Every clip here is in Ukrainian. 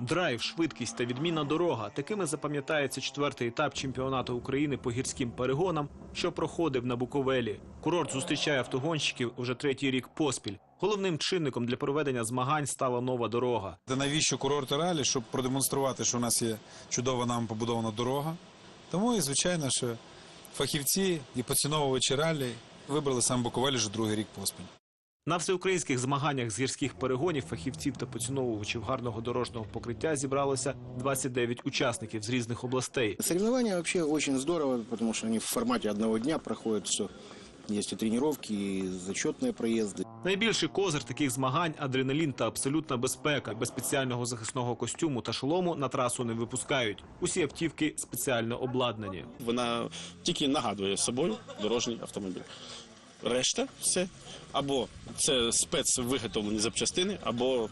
Драйв, швидкість та відмінна дорога. Такими запам'ятається четвертий етап чемпіонату України по гірським перегонам, що проходив на Буковелі. Курорт зустрічає автогонщиків уже третій рік поспіль. Головним чинником для проведення змагань стала нова дорога. Та навіщо курорти ралі, щоб продемонструвати, що у нас є чудова нам побудована дорога. Тому і звичайно, що фахівці і поціновувачі ралі вибрали сам Буковель вже другий рік поспіль. На всеукраїнських змаганнях з гірських перегонів фахівців та поціновувачів гарного дорожнього покриття зібралося 29 учасників з різних областей. Соревнования вообще очень здорово, потому что они в формате одного дня проходят все. Есть и тренировки, и зачетные проезды. Найбільший козир таких змагань адреналін та абсолютна безпека. Без спеціального захисного костюму та шолому на трасу не випускають. Усі автівки спеціально обладнані. Вона тільки нагадує собою дорожній автомобіль. Решта все або це спецвиготовлені запчастини, або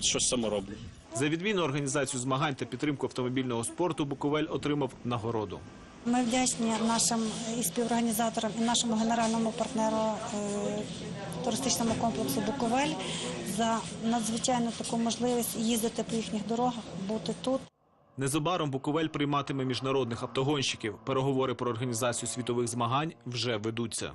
щось саморобне. За відмінну організацію змагань та підтримку автомобільного спорту Буковель отримав нагороду. Ми вдячні нашим і співорганізаторам, і нашому генеральному партнеру е, туристичному комплексу Буковель за надзвичайно таку можливість їздити по їхніх дорогах, бути тут. Незабаром Буковель прийматиме міжнародних автогонщиків. Переговори про організацію світових змагань вже ведуться.